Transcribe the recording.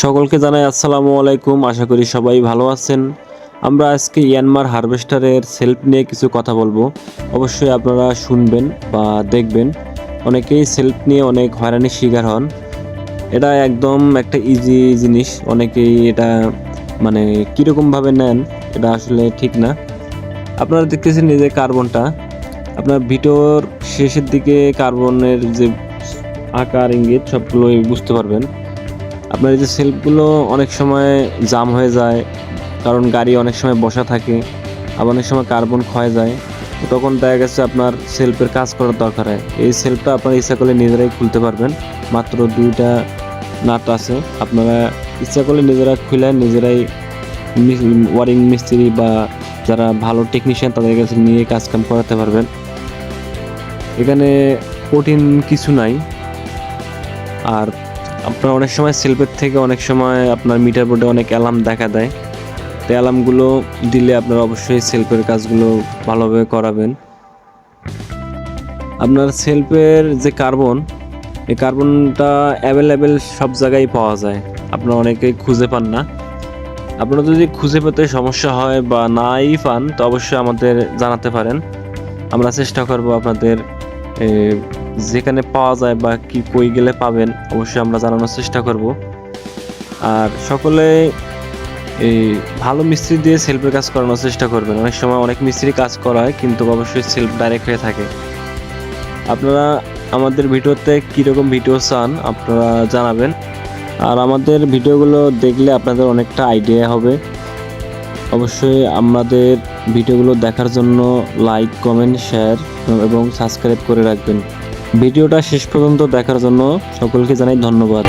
সকলকে জানাই আসসালামু আলাইকুম। আশা করি সবাই ভালো আছেন। আমরা আজকে ইয়ানমার হারভেস্টারের সেলফ নিয়ে কিছু কথা বলব। অবশ্যই আপনারা শুনবেন বা দেখবেন। অনেকেই সেলফ নিয়ে অনেক হয়রানির শিকার হন। এটা একদম একটা ইজি জিনিস। অনেকেই এটা মানে কীরকমভাবে নেন, এটা আসলে ঠিক না। আপনারা দেখতেছেন এই যে কার্বনটা। আপনার ভিডিওর শেষের দিকে কার্বনের যে আকার, ইঙ্গিত, সবগুলোই বুঝতে পারবেন। আপনার এই যে সেলফগুলো অনেক সময় জাম হয়ে যায়, কারণ গাড়ি অনেক সময় বসা থাকে, আবার অনেক সময় কার্বন ক্ষয় যায় তখন দেখা গেছে আপনার সেলফের কাজ করার দরকার হয়। এই সেলফটা আপনার ইচ্ছা করলে নিজেরাই খুলতে পারবেন, মাত্র দুইটা নাট আছে, আপনারা ইচ্ছা করলে নিজেরা খুলে নিজেরাই ওয়ারিং মিস্ত্রি বা যারা ভালো টেকনিশিয়ান তাদের কাছে নিয়ে কাজ কাম করাতে পারবেন। এখানে কঠিন কিছু নাই, আর আপনার অনেক সময় সেলফের থেকে অনেক সময় আপনার মিটার বোর্ডে অনেক অ্যালার্ম দেখা দেয়। তো অ্যালার্মগুলো দিলে আপনারা অবশ্যই সেলফের কাজগুলো ভালোভাবে করাবেন। আপনার সেলফের যে কার্বন এই কার্বনটা অ্যাভেলেবেল সব জায়গায় পাওয়া যায়। আপনারা অনেকেই খুঁজে পান না। আপনারা যদি খুঁজে পেতে সমস্যা হয় বা নাই পান, তো অবশ্যই আমাদের জানাতে পারেন। আমরা চেষ্টা করব আপনাদের যেখানে পাওয়া যায় বা কি কই গেলে পাবেন, অবশ্যই আমরা জানানোর চেষ্টা করব। আর সকলে এই ভালো মিস্ত্রি দিয়ে সেলফের কাজ করানোর চেষ্টা করবেন। অনেক সময় অনেক মিস্ত্রি কাজ করা হয়, কিন্তু অবশ্যই সেলফ ডাইরেক্ট হয়ে থাকে। আপনারা আমাদের ভিডিওতে কীরকম ভিডিও চান, আপনারা জানাবেন। আর আমাদের ভিডিওগুলো দেখলে আপনাদের অনেকটা আইডিয়া হবে। অবশ্যই আমাদের ভিডিওগুলো দেখার জন্য লাইক কমেন্ট শেয়ার এবং সাবস্ক্রাইব করে রাখবেন। ভিডিওটা শেষ পর্যন্ত দেখার জন্য সকলকে জানাই ধন্যবাদ।